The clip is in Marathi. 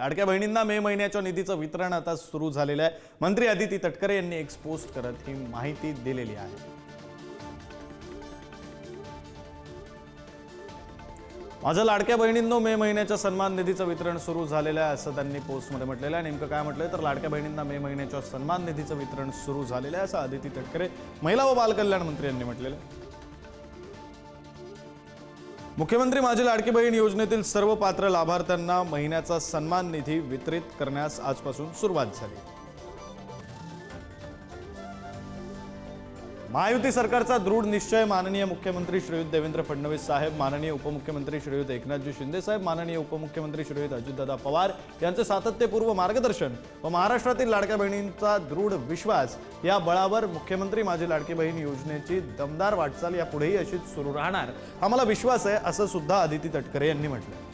लाडक्या बहिणींना मे महिन्याच्या निधीचं वितरण आता सुरू झालेलं आहे. मंत्री अदिती तटकरे यांनी एक पोस्ट करत ही माहिती दिलेली आहे. माझ्या लाडक्या बहिणींनो मे महिन्याच्या सन्मान निधीचं वितरण सुरू झालेलं आहे असं त्यांनी पोस्टमध्ये म्हटलेलं आहे. नेमकं काय म्हटलंय? तर लाडक्या बहिणींना मे महिन्याच्या सन्मान निधीचं वितरण सुरू झालेलं आहे असं आदिती तटकरे महिला व बालकल्याण मंत्री यांनी म्हटलेलं आहे. मुख्यमंत्री माझी लाडकी बहीण योजनेतील सर्व पात्र लाभार्थ्यांना महिन्याचा सन्मान निधी वितरित करण्यास आजपासून सुरुवात झाली. महायुती सरकारचा दृढ निश्चय माननीय मुख्यमंत्री श्रीयुत देवेंद्र फडणवीस साहेब माननीय उपमुख्यमंत्री श्रीयुत एकनाथजी शिंदे साहेब माननीय उपमुख्यमंत्री श्रीयुत अजितदादा पवार यांचे सातत्यपूर्व मार्गदर्शन व महाराष्ट्रातील लाडक्या बहिणींचा दृढ विश्वास या बळावर मुख्यमंत्री माझी लाडकी बहीण योजनेची दमदार वाटचाल यापुढेही अशीच सुरू राहणार आम्हाला विश्वास आहे असं सुद्धा आदिती तटकरे यांनी म्हटलं